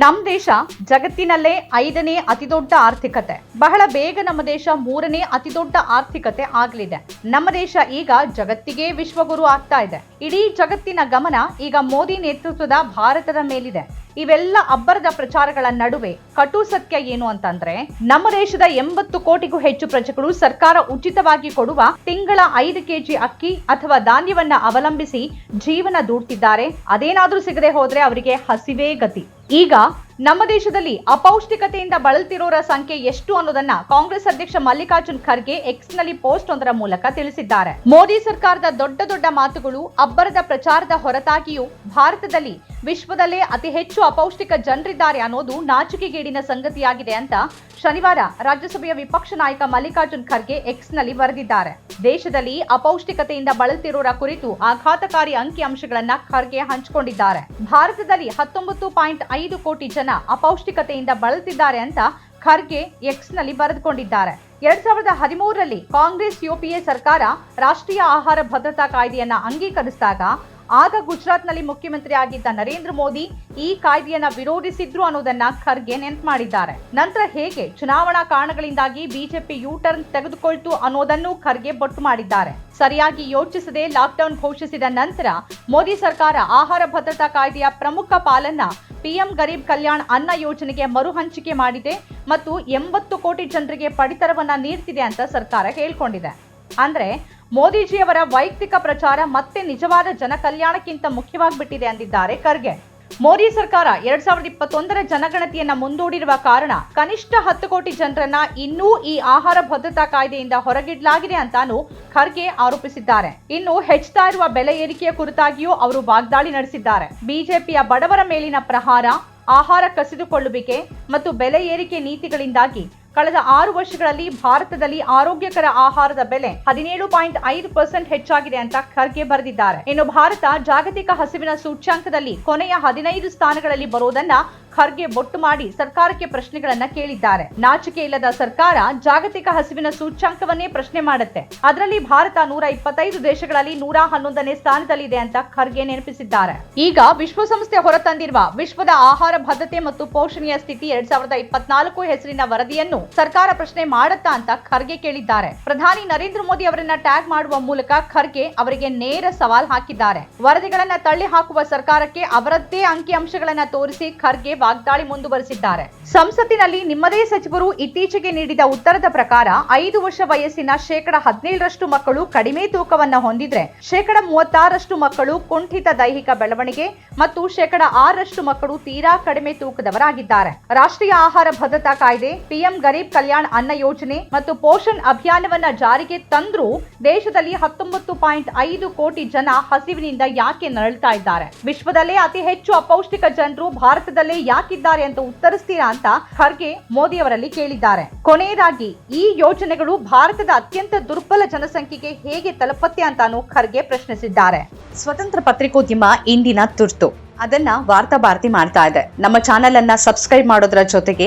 ನಮ್ ದೇಶ ಜಗತ್ತಿನಲ್ಲೇ ಐದನೇ ಅತಿದೊಡ್ಡ ಆರ್ಥಿಕತೆ. ಬಹಳ ಬೇಗ ನಮ್ಮ ದೇಶ ಮೂರನೇ ಅತಿದೊಡ್ಡ ಆರ್ಥಿಕತೆ ಆಗಲಿದೆ. ನಮ್ಮ ದೇಶ ಈಗ ಜಗತ್ತಿಗೆ ವಿಶ್ವಗುರು ಆಗ್ತಾ ಇದೆ. ಇಡೀ ಜಗತ್ತಿನ ಗಮನ ಈಗ ಮೋದಿ ನೇತೃತ್ವದ ಭಾರತದ ಮೇಲಿದೆ. ಇವೆಲ್ಲ ಅಬ್ಬರದ ಪ್ರಚಾರಗಳ ನಡುವೆ ಕಟು ಸತ್ಯ ಏನು ಅಂತಂದ್ರೆ, ನಮ್ಮ ದೇಶದ ಎಂಬತ್ತು ಕೋಟಿಗೂ ಹೆಚ್ಚು ಪ್ರಜೆಗಳು ಸರ್ಕಾರ ಉಚಿತವಾಗಿ ಕೊಡುವ ತಿಂಗಳ ಐದು ಕೆಜಿ ಅಕ್ಕಿ ಅಥವಾ ಧಾನ್ಯವನ್ನ ಅವಲಂಬಿಸಿ ಜೀವನ ದೂಡ್ತಿದ್ದಾರೆ. ಅದೇನಾದ್ರೂ ಸಿಗದೆ ಹೋದ್ರೆ ಅವರಿಗೆ ಹಸಿವೇ ಗತಿ. ಈಗ ನಮ್ಮ ದೇಶದಲ್ಲಿ ಅಪೌಷ್ಟಿಕತೆಯಿಂದ ಬಳಲ್ತಿರೋರ ಸಂಖ್ಯೆ ಎಷ್ಟು ಅನ್ನೋದನ್ನ ಕಾಂಗ್ರೆಸ್ ಅಧ್ಯಕ್ಷ ಮಲ್ಲಿಕಾರ್ಜುನ್ ಖರ್ಗೆ ಎಕ್ಸ್ನಲ್ಲಿ ಪೋಸ್ಟ್ ಒಂದರ ಮೂಲಕ ತಿಳಿಸಿದ್ದಾರೆ. ಮೋದಿ ಸರ್ಕಾರದ ದೊಡ್ಡ ದೊಡ್ಡ ಮಾತುಗಳು, ಅಬ್ಬರದ ಪ್ರಚಾರದ ಹೊರತಾಗಿಯೂ ಭಾರತದಲ್ಲಿ ವಿಶ್ವದಲ್ಲೇ ಅತಿ ಹೆಚ್ಚು ಅಪೌಷ್ಟಿಕ ಜನರಿದ್ದಾರೆ ಅನ್ನೋದು ನಾಚಿಕೆಗೇಡಿನ ಸಂಗತಿಯಾಗಿದೆ ಅಂತ ಶನಿವಾರ ರಾಜ್ಯಸಭೆಯ ವಿಪಕ್ಷ ನಾಯಕ ಮಲ್ಲಿಕಾರ್ಜುನ್ ಖರ್ಗೆ ಎಕ್ಸ್ನಲ್ಲಿ ಬರೆದಿದ್ದಾರೆ. ದೇಶದಲ್ಲಿ ಅಪೌಷ್ಟಿಕತೆಯಿಂದ ಬಳಲ್ತಿರೋರ ಕುರಿತು ಆಘಾತಕಾರಿ ಅಂಕಿ ಅಂಶಗಳನ್ನ ಖರ್ಗೆ ಹಂಚಿಕೊಂಡಿದ್ದಾರೆ. ಭಾರತದಲ್ಲಿ ಹತ್ತೊಂಬತ್ತು ಪಾಯಿಂಟ್ ಐದು ಕೋಟಿ ಜನ ಅಪೌಷ್ಟಿಕತೆಯಿಂದ ಬಳಲ್ತಿದ್ದಾರೆ ಅಂತ ಖರ್ಗೆ ಎಕ್ಸ್ನಲ್ಲಿ ಬರೆದುಕೊಂಡಿದ್ದಾರೆ. ಎರಡ್ ಸಾವಿರದ ಹದಿಮೂರರಲ್ಲಿ ಕಾಂಗ್ರೆಸ್ ಯುಪಿಎ ಸರ್ಕಾರ ರಾಷ್ಟ್ರೀಯ ಆಹಾರ ಭದ್ರತಾ ಕಾಯ್ದೆಯನ್ನ ಅಂಗೀಕರಿಸಿದಾಗ ಆಗ ಗುಜರಾತ್ನಲ್ಲಿ ಮುಖ್ಯಮಂತ್ರಿ ಆಗಿದ್ದ ನರೇಂದ್ರ ಮೋದಿ ಈ ಕಾಯ್ದೆಯನ್ನ ವಿರೋಧಿಸಿದ್ರು ಅನ್ನೋದನ್ನ ಖರ್ಗೆ ನೆನ್ಪು ಮಾಡಿದ್ದಾರೆ. ನಂತರ ಹೇಗೆ ಚುನಾವಣಾ ಕಾರಣಗಳಿಂದಾಗಿ ಬಿಜೆಪಿ ಯೂ ಟರ್ನ್ ತೆಗೆದುಕೊಳ್ತು ಅನ್ನೋದನ್ನು ಖರ್ಗೆ ಬೊಟ್ಟು ಮಾಡಿದ್ದಾರೆ. ಸರಿಯಾಗಿ ಯೋಚಿಸದೆ ಲಾಕ್ಡೌನ್ ಘೋಷಿಸಿದ ನಂತರ ಮೋದಿ ಸರ್ಕಾರ ಆಹಾರ ಭದ್ರತಾ ಕಾಯ್ದೆಯ ಪ್ರಮುಖ ಪಾಲನ್ನ ಪಿಎಂ ಗರೀಬ್ ಕಲ್ಯಾಣ್ ಅನ್ನ ಯೋಜನೆಗೆ ಮರು ಹಂಚಿಕೆ ಮಾಡಿದೆ ಮತ್ತು ಎಂಬತ್ತು ಕೋಟಿ ಜನರಿಗೆ ಪಡಿತರವನ್ನ ನೀಡ್ತಿದೆ ಅಂತ ಸರ್ಕಾರ ಹೇಳ್ಕೊಂಡಿದೆ. ಅಂದ್ರೆ ಮೋದಿಜಿಯವರ ವೈಯಕ್ತಿಕ ಪ್ರಚಾರ ಮತ್ತೆ ನಿಜವಾದ ಜನ ಕಲ್ಯಾಣಕ್ಕಿಂತ ಮುಖ್ಯವಾಗ್ಬಿಟ್ಟಿದೆ ಅಂದಿದ್ದಾರೆ ಖರ್ಗೆ. ಮೋದಿ ಸರ್ಕಾರ ಎರಡ್ ಸಾವಿರದ ಇಪ್ಪತ್ತೊಂದರ ಜನಗಣತಿಯನ್ನ ಮುಂದೂಡಿರುವ ಕಾರಣ ಕನಿಷ್ಠ ಹತ್ತು ಕೋಟಿ ಜನರನ್ನ ಇನ್ನೂ ಈ ಆಹಾರ ಭದ್ರತಾ ಕಾಯ್ದೆಯಿಂದ ಹೊರಗಿಡಲಾಗಿದೆ ಅಂತಾನು ಖರ್ಗೆ ಆರೋಪಿಸಿದ್ದಾರೆ. ಇನ್ನು ಹೆಚ್ಚುತ್ತಾ ಇರುವ ಬೆಲೆ ಏರಿಕೆಯ ಕುರಿತಾಗಿಯೂ ಅವರು ವಾಗ್ದಾಳಿ ನಡೆಸಿದ್ದಾರೆ. ಬಿಜೆಪಿಯ ಬಡವರ ಮೇಲಿನ ಪ್ರಹಾರ, ಆಹಾರ ಕಸಿದುಕೊಳ್ಳುವಿಕೆ ಮತ್ತು ಬೆಲೆ ಏರಿಕೆ ನೀತಿಗಳಿಂದಾಗಿ ಕಳೆದ ಆರು ವರ್ಷಗಳಲ್ಲಿ ಭಾರತದಲ್ಲಿ ಆರೋಗ್ಯಕರ ಆಹಾರದ ಬೆಲೆ ಹದಿನೇಳು ಪಾಯಿಂಟ್ ಐದು ಪರ್ಸೆಂಟ್ ಹೆಚ್ಚಾಗಿದೆ ಅಂತ ಖರ್ಗೆ ಬರೆದಿದ್ದಾರೆ. ಇನ್ನು ಭಾರತ ಜಾಗತಿಕ ಹಸಿವಿನ ಸೂಚ್ಯಾಂಕದಲ್ಲಿ ಕೊನೆಯ ಹದಿನೈದು ಸ್ಥಾನಗಳಲ್ಲಿ ಬರುವುದನ್ನ ಖರ್ಗೆ ಬೊಟ್ಟು ಮಾಡಿ ಸರ್ಕಾರಕ್ಕೆ ಪ್ರಶ್ನೆಗಳನ್ನ ಕೇಳಿದ್ದಾರೆ. ನಾಚಿಕೆ ಇಲ್ಲದ ಸರ್ಕಾರ ಜಾಗತಿಕ ಹಸಿವಿನ ಸೂಚ್ಯಾಂಕವನ್ನೇ ಪ್ರಶ್ನೆ ಮಾಡುತ್ತೆ. ಅದರಲ್ಲಿ ಭಾರತ ನೂರ ಇಪ್ಪತ್ತೈದು ದೇಶಗಳಲ್ಲಿ ನೂರ ಹನ್ನೊಂದನೇ ಸ್ಥಾನದಲ್ಲಿದೆ ಅಂತ ಖರ್ಗೆ ನೆನಪಿಸಿದ್ದಾರೆ. ಈಗ ವಿಶ್ವಸಂಸ್ಥೆ ಹೊರತಂದಿರುವ ವಿಶ್ವದ ಆಹಾರ ಭದ್ರತೆ ಮತ್ತು ಪೋಷಣೆಯ ಸ್ಥಿತಿ ಎರಡ್ ಸಾವಿರದ ಇಪ್ಪತ್ನಾಲ್ಕು ಹೆಸರಿನ ವರದಿಯನ್ನು ಸರ್ಕಾರ ಪ್ರಶ್ನೆ ಮಾಡುತ್ತಾ ಅಂತ ಖರ್ಗೆ ಕೇಳಿದ್ದಾರೆ. ಪ್ರಧಾನಿ ನರೇಂದ್ರ ಮೋದಿ ಅವರನ್ನ ಟ್ಯಾಗ್ ಮಾಡುವ ಮೂಲಕ ಖರ್ಗೆ ಅವರಿಗೆ ನೇರ ಸವಾಲ್ ಹಾಕಿದ್ದಾರೆ. ವರದಿಗಳನ್ನ ತಳ್ಳಿ ಹಾಕುವ ಸರ್ಕಾರಕ್ಕೆ ಅವರದ್ದೇ ಅಂಕಿ ಅಂಶಗಳನ್ನ ತೋರಿಸಿ ಖರ್ಗೆ ವಾಗ್ದಾಳಿ ಮುಂದುವರೆಸಿದ್ದಾರೆ. ಸಂಸತ್ತಿನಲ್ಲಿ ನಿಮ್ಮದೇ ಸಚಿವರು ಇತ್ತೀಚೆಗೆ ನೀಡಿದ ಉತ್ತರದ ಪ್ರಕಾರ ಐದು ವರ್ಷ ವಯಸ್ಸಿನ ಶೇಕಡ ಹದಿನೇಳರಷ್ಟು ಮಕ್ಕಳು ಕಡಿಮೆ ತೂಕವನ್ನು ಹೊಂದಿದ್ರೆ, ಶೇಕಡ ಮೂವತ್ತಾರಷ್ಟು ಮಕ್ಕಳು ಕುಂಠಿತ ದೈಹಿಕ ಬೆಳವಣಿಗೆ ಮತ್ತು ಶೇಕಡ ಆರರಷ್ಟು ಮಕ್ಕಳು ತೀರಾ ಕಡಿಮೆ ತೂಕದವರಾಗಿದ್ದಾರೆ. ರಾಷ್ಟ್ರೀಯ ಆಹಾರ ಭದ್ರತಾ ಕಾಯ್ದೆ, ಪಿಎಂ ಗರೀಬ್ ಕಲ್ಯಾಣ ಅನ್ನ ಯೋಜನೆ ಮತ್ತು ಪೋಷಣ್ ಅಭಿಯಾನವನ್ನ ಜಾರಿಗೆ ತಂದ್ರೂ ದೇಶದಲ್ಲಿ ಹತ್ತೊಂಬತ್ತು ಪಾಯಿಂಟ್ ಐದು ಕೋಟಿ ಜನ ಹಸಿವಿನಿಂದ ಯಾಕೆ ನರಳ್ತಾ ಇದ್ದಾರೆ? ವಿಶ್ವದಲ್ಲೇ ಅತಿ ಹೆಚ್ಚು ಅಪೌಷ್ಟಿಕ ಜನರು ಭಾರತದಲ್ಲೇ ಯಾಕಿದ್ದಾರೆ ಅಂತ ಉತ್ತರಿಸ್ತೀರಾ ಅಂತ ಖರ್ಗೆ ಮೋದಿ ಅವರಲ್ಲಿ ಕೇಳಿದ್ದಾರೆ. ಕೊನೆಯದಾಗಿ, ಈ ಯೋಜನೆಗಳು ಭಾರತದ ಅತ್ಯಂತ ದುರ್ಬಲ ಜನಸಂಖ್ಯೆಗೆ ಹೇಗೆ ತಲುಪತ್ತೆ ಅಂತಾನು ಖರ್ಗೆ ಪ್ರಶ್ನಿಸಿದ್ದಾರೆ. ಸ್ವತಂತ್ರ ಪತ್ರಿಕೋದ್ಯಮ ಇಂದಿನ ತುರ್ತು. ಅದನ್ನ ವಾರ್ತಾ ಭಾರತಿ ಮಾಡ್ತಾ ಇದೆ. ನಮ್ಮ ಚಾನೆಲ್ ಅನ್ನ ಸಬ್ಸ್ಕ್ರೈಬ್ ಮಾಡೋದ್ರ ಜೊತೆಗೆ